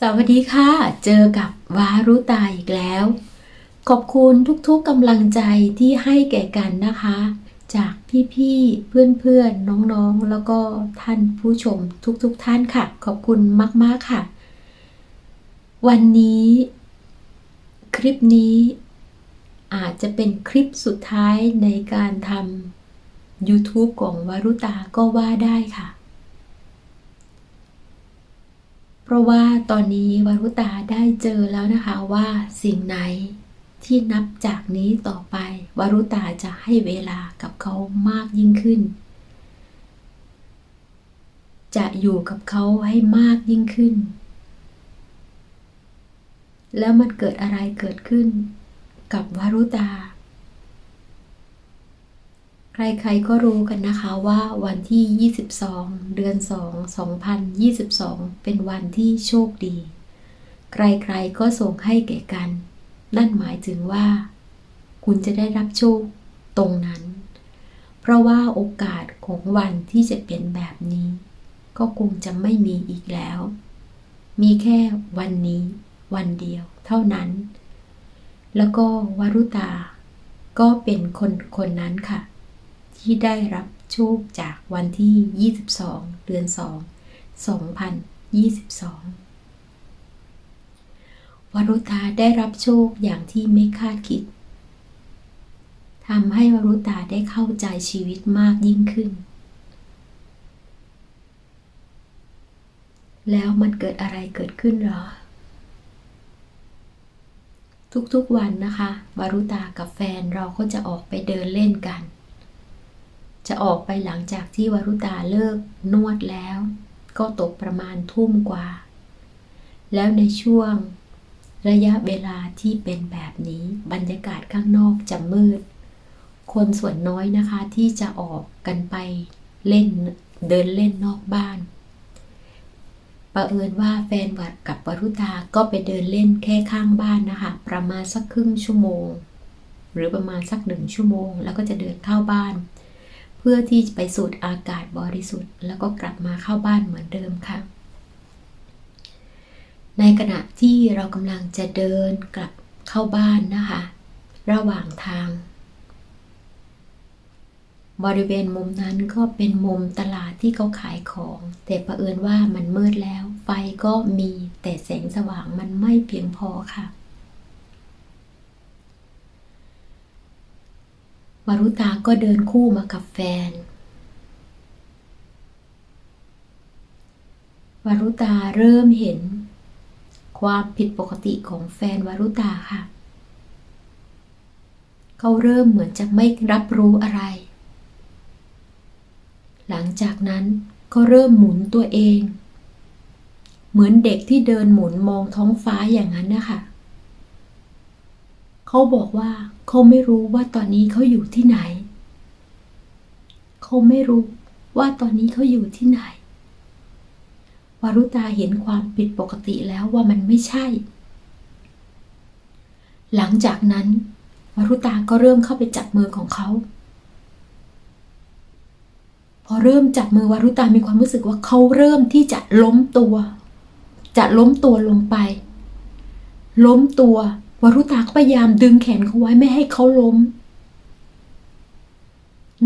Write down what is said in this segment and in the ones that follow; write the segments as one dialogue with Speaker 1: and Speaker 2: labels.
Speaker 1: สวัสดีค่ะ เจอกับวารุตาอีกแล้ว ขอบคุณทุกๆกำลังใจที่ให้แก่กันนะคะ จากพี่ๆ เพื่อนๆ น้องๆ แล้วก็ท่านผู้ชมทุกๆท่านค่ะ ขอบคุณมากๆค่ะ วันนี้ คลิปนี้ อาจจะเป็นคลิปสุดท้ายในการทำ YouTube ของวารุตาก็ว่าได้ค่ะ เพราะว่าตอนนี้วารุตาได้เจอแล้วนะคะว่าสิ่งไหนที่นับจากนี้ต่อไปวารุตาจะให้เวลากับเขามากยิ่งขึ้น จะอยู่กับเขาให้มากยิ่งขึ้น แล้วมันเกิดอะไรเกิดขึ้น กับวารุตา ใครๆก็รู้กันนะคะว่าวันที่ 22 เดือน 2 2022 เป็นวันที่โชคดี ใครๆก็ส่งให้แก่กัน นั่นหมายถึงว่า คุณจะได้รับโชคตรงนั้น เพราะว่าโอกาสของวันที่จะเป็นแบบนี้ ก็คงจะไม่มีอีกแล้ว มีแค่วันนี้ วันเดียว เท่านั้น แล้วก็วารุตา ก็เป็นคนคนนั้นค่ะ ที่ได้รับโชคจากวันที่ 22 เดือน 2 2022 วรุตาได้รับโชคอย่างที่ไม่คาดคิดทำให้วรุตาได้เข้าใจชีวิตมากยิ่งขึ้น แล้วมันเกิดอะไรเกิดขึ้นหรอ ทุกๆวันนะคะ วรุตากับแฟนเราก็จะออกไปเดินเล่นกัน จะออกไปหลังจากที่วรุตาเลิกนวดแล้ว ก็ตกประมาณทุ่มกว่า แล้วในช่วงระยะเวลาที่เป็นแบบนี้บรรยากาศข้างนอกจะมืด คนส่วนน้อยนะคะที่จะออกกันไปเล่นเดินเล่นนอกบ้านประเอิญว่าแฟนวัดกับวรุตาก็ไปเดินเล่นแค่ข้างบ้านนะคะ ประมาณสักครึ่งชั่วโมง หรือประมาณสักหนึ่งชั่วโมง แล้วก็จะเดินเข้าบ้าน พื่อที่ไปสูดอากาศบริสุทธิ์ แล้วก็กลับมาเข้าบ้านเหมือนเดิมค่ะ ในขณะที่เรากำลังจะเดินกลับเข้าบ้านนะคะ ระหว่างทาง บริเวณมุมนั้นก็เป็นมุมตลาดที่เขาขายของ แต่ประเอิญว่ามันมืดแล้ว ไฟก็มีแต่แสงสว่างมันไม่เพียงพอค่ะ วารุตาก็เดินคู่มากับแฟนวารุตาเริ่มเห็น ความผิดปกติของแฟนวารุตาค่ะ เขาเริ่มเหมือนจะไม่รับรู้อะไร หลังจากนั้นก็เริ่มหมุนตัวเอง เหมือนเด็กที่เดินหมุนมองท้องฟ้าอย่างนั้นนะคะ เขาบอกว่า เขาไม่รู้ว่าตอนนี้เขาอยู่ที่ไหน เขาไม่รู้ว่าตอนนี้เขาอยู่ที่ไหน วารุตาเห็นความผิดปกติแล้วว่ามันไม่ใช่ หลังจากนั้นวารุตาก็เริ่มเข้าไปจับมือของเขา พอเริ่มจับมือวารุตามีความรู้สึกว่าเขาเริ่มที่จะล้มตัว จะล้มตัวลงไป ล้มตัว วรุตาก็พยายามดึงแขนเขาไว้ไม่ให้เขาล้ม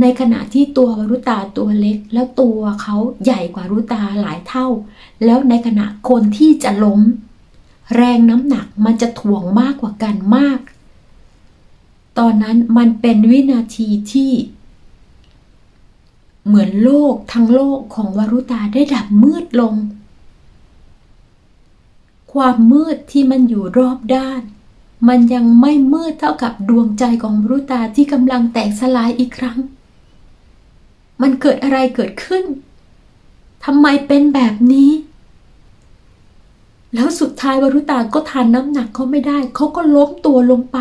Speaker 1: ในขณะที่ตัววรุตาตัวเล็ก แล้วตัวเขาใหญ่กว่ารุตาหลายเท่า แล้วในขณะคนที่จะล้ม แรงน้ำหนักมันจะถ่วงมากกว่ากันมาก ตอนนั้นมันเป็นวินาทีที่เหมือนโลกทั้งโลกของวรุตาได้ดับมืดลง ความมืดที่มันอยู่รอบด้าน มันยังไม่มืดเท่ากับดวงใจของมรุตาที่กำลังแตกสลายอีกครั้ง มันเกิดอะไรเกิดขึ้นทำไมเป็นแบบนี้ แล้วสุดท้ายวรุตาก็ทานน้ำหนักเขาไม่ได้ เขาก็ล้มตัวลงไป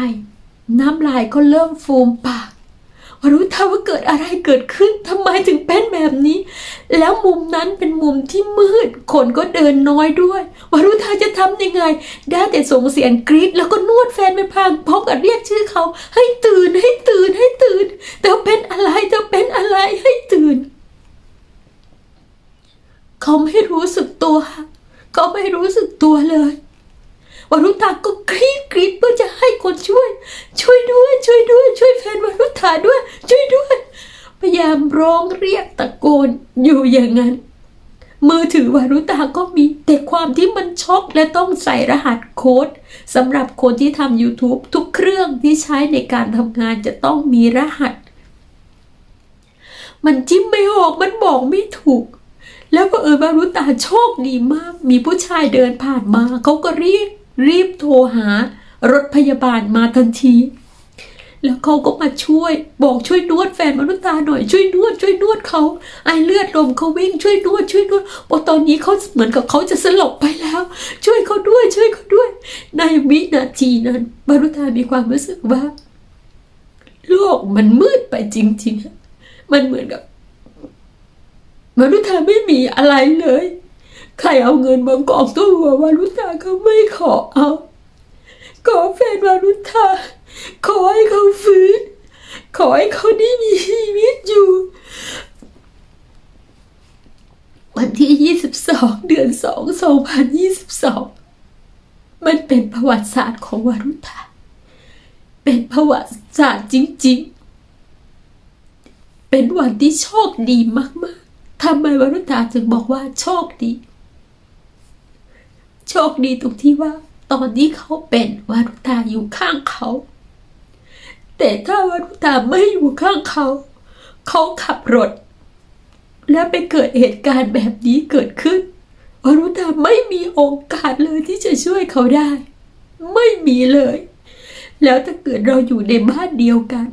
Speaker 1: น้ำลายก็เริ่มฟูมปาก รุตาว่าเกิดอะไรเกิดขึ้นทำไมถึงเป็นแบบนี้ แล้วมุมนั้นเป็นมุมที่มืด คนก็เดินน้อยด้วยวารุตาจะทำยังไง ได้แต่ส่งเสียงกรีดแล้วก็นวดแฟนเป็นพางพร้อมกับเรียกชื่อเขา ให้ตื่นให้ตื่นให้ตื่นเธอเป็นอะไรเธอเป็นอะไรให้ตื่น เขาไม่รู้สึกตัว เขาไม่รู้สึกตัวเลย วรุตาก็กรีดกรีดเพื่อจะให้คนช่วย ช่วยด้วย ช่วยด้วย ช่วยแฟนวรุตาด้วย ช่วยด้วย พยายามร้องเรียกตะโกนอยู่อย่างนั้น มือถือวารุตาก็มีแต่ความที่มันช็อกและต้องใส่รหัสโค้ดสำหรับคนที่ทำ YouTube ทุกเครื่องที่ใช้ในการทำงานจะต้องมีรหัส มันจิ้มไม่ออกมันบอกไม่ถูกแล้วก็เออวารุตาโชคดีมาก มีผู้ชายเดินผ่านมาเขาก็เรียก รีบโทรหารถพยาบาลมาทันที แล้วเขาก็มาช่วยบอกช่วยนวดแฟนมนุษย์ตาหน่อยช่วยนวดช่วยนวดเขาไอเลือดลมเขาวิ่งช่วยนวดช่วยนวดบอกตอนนี้เขาเหมือนกับเขาจะสลบไปแล้ว ช่วยเขาด้วยช่วยเขาด้วย ในวินาทีนั้นมนุษย์ตามีความรู้สึกว่า โลกมันมืดไปจริง ๆ มันเหมือนกับมนุษย์ตาไม่มีอะไรเลย ใครเอาเงินมากองตัวหัววารุตาเขาไม่ขอเอา ขอแฟนวารุธาขอให้เขาฟื้น ขอให้เขาได้มีชีวิตอยู่ วันที่ 22 เดือน 2 2022 มันเป็นประวัติศาสตร์ของวารุธาเป็นประวัติศาสตร์จริง ๆ เป็นวันที่โชคดีมาก ๆทำไมวารุธาจึงบอกว่าโชคดี โชคดีตรงที่ว่า ตอนที่เขาเป็นวารุตาอยู่ข้างเขา แต่ถ้าวารุตาไม่อยู่ข้างเขา เขาขับรถ และไปเกิดเหตุการณ์แบบนี้เกิดขึ้นวารุตาไม่มีโอกาสเลยที่จะช่วยเขาได้ ไม่มีเลย แล้วถ้าเกิดเราอยู่ในบ้านเดียวกัน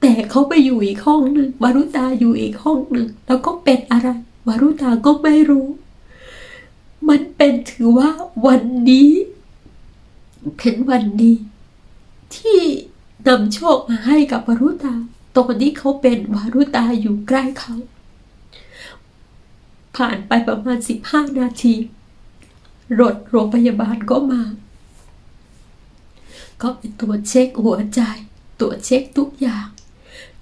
Speaker 1: แต่เขาไปอยู่อีกห้องหนึ่งวารุตาอยู่อีกห้องหนึ่งแล้วก็เป็นอะไรวารุตาก็ไม่รู้ มันเป็นถือว่าวันนี้ เป็นวันดีที่นำโชคมาให้กับวารุตาตอนนี้เขาเป็นวารุตาอยู่ใกล้เขา ผ่านไปประมาณสิบห้านาทีรถโรงพยาบาลก็มา ก็ไปตรวจเช็คหัวใจ ตรวจเช็คทุกอย่าง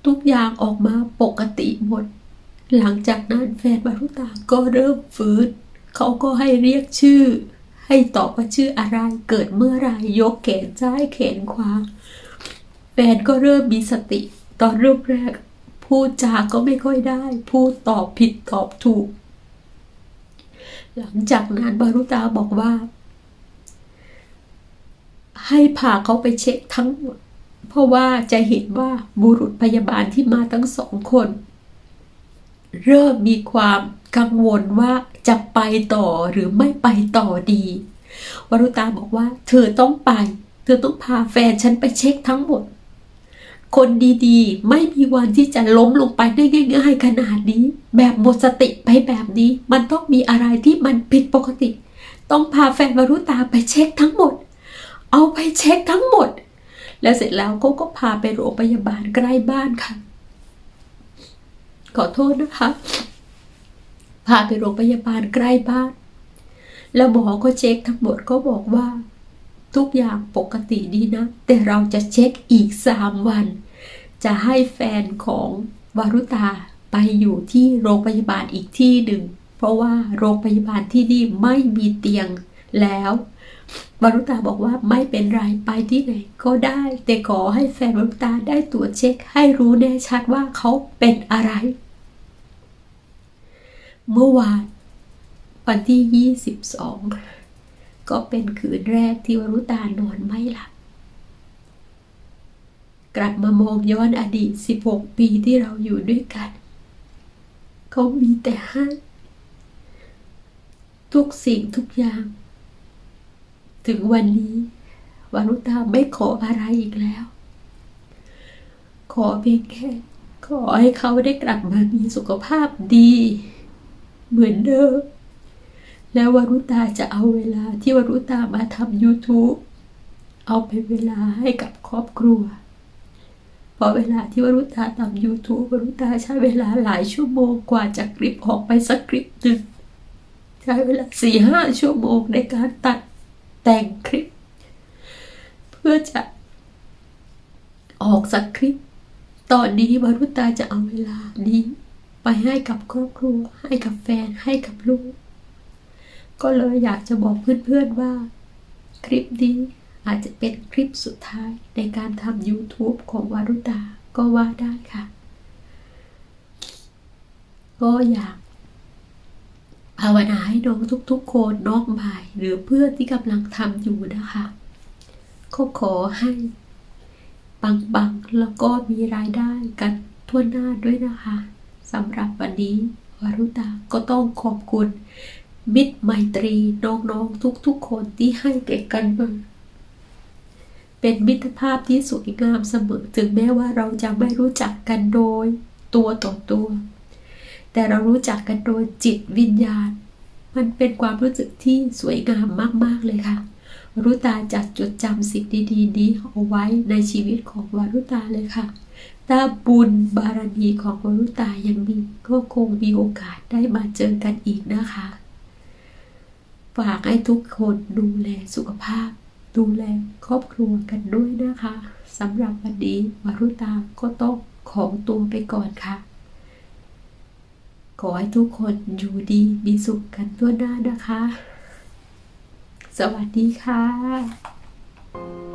Speaker 1: ทุกอย่างออกมาปกติหมด หลังจากนั้นแฟนวารุตาก็เริ่มฟื้น เขาก็ให้เรียกชื่อ ให้ตอบว่าชื่ออะไร เกิดเมื่อไรยกแขนซ้ายแขนขวาแฟนก็เริ่มมีสติ ตอนเริ่มแรก พูดจาก็ไม่ค่อยได้ พูดตอบผิดตอบถูก หลังจากนั้นบารุตาบอกว่า ให้พาเขาไปเช็คทั้งหมดเพราะว่าจะเห็นว่าบุรุษพยาบาลที่มาทั้งสองคน เริ่มมีความ กังวลว่าจะไปต่อหรือไม่ไปต่อดี วรุตาบอกว่า เธอต้องไป เธอต้องพาแฟนฉันไปเช็คทั้งหมด คนดีๆ ไม่มีวันที่จะล้มลงไปได้ง่ายๆขนาดนี้ แบบหมดสติไปแบบนี้ มันต้องมีอะไรที่มันผิดปกติ ต้องพาแฟนวรุตาไปเช็คทั้งหมด เอาไปเช็คทั้งหมด แล้วเสร็จแล้วเขาก็พาไปโรงพยาบาลใกล้บ้านค่ะ ขอโทษนะคะ พาไปโรงพยาบาลใกล้บ้าน แล้วหมอก็เช็คทั้งหมดก็บอกว่า ทุกอย่างปกติดีนะ แต่เราจะเช็คอีกสามวัน จะให้แฟนของวารุตาไปอยู่ที่โรงพยาบาลอีกที่หนึ่ง เพราะว่าโรงพยาบาลที่นี่ไม่มีเตียงแล้ววารุตาบอกว่าไม่เป็นไรไปที่ไหนก็ได้ แต่ขอให้แฟนวารุตาได้ตรวจเช็คให้รู้แน่ชัดว่าเขาเป็นอะไร เมื่อวานวันที่ 22 ก็เป็นคืนแรกที่วรุตานอนไม่หลับ กลับมามองย้อนอดีต 16 ปีที่เราอยู่ด้วยกัน เขามีแต่ให้ทุกสิ่งทุกอย่าง ถึงวันนี้วรุตาไม่ขออะไรอีกแล้ว ขอเพียงแค่ ขอให้เขาได้กลับมามีสุขภาพดี เหมือนเดิม แล้ววรุตาจะเอาเวลาที่วรุตามาทำ YouTube เอาไปเวลาให้กับครอบครัวเพราะเวลาที่วรุตาทำ YouTube วรุตาใช้เวลาหลายชั่วโมงกว่าจะคลิปออกไปสักคลิปหนึ่งใช้เวลาสี่ห้าชั่วโมงในการตัดแต่งคลิป เพื่อจะออกสักคลิป ตอนนี้วรุตาจะเอาเวลานี้ ไปให้กับครอบครัว ให้กับแฟนให้กับลูก ก็เลยอยากจะบอกเพื่อนๆว่า คลิปนี้อาจจะเป็นคลิปสุดท้ายในการทำ YouTube ของวารุตาก็ว่าได้ค่ะ ก็อยากภาวนาให้น้องทุกๆคนน้องบ่ายหรือเพื่อนที่กำลังทำอยู่นะคะก็ขอให้ปังๆแล้วก็มีรายได้กันทั่วหน้าด้วยนะคะ สำหรับวันนี้วารุตาก็ต้องขอบคุณ มิตรไมตรีน้องๆทุกๆคนที่ให้แก่กันมาเป็นมิตรภาพที่สวยงามเสมอถึงแม้ว่าเราจะไม่รู้จักกันโดย ตัวต่อตัว แต่เรารู้จักกันโดยจิตวิญญาณ มันเป็นความรู้สึกที่สวยงามมากๆเลยค่ะวรุตาจะจดจำสิ่งดีๆนี้เอาไว้ในชีวิตของวารุตาเลยค่ะ ถ้าบุญบารมีของวารุตายังมี ก็คงมีโอกาสได้มาเจอกันอีกนะคะ ฝากให้ทุกคนดูแลสุขภาพ ดูแลครอบครัวกันด้วยนะคะสำหรับวันนี้วารุตาก็ต้องขอตัวไปก่อนค่ะ ขอให้ทุกคนอยู่ดีมีสุขกันทั่วหน้านะคะ สวัสดีค่ะ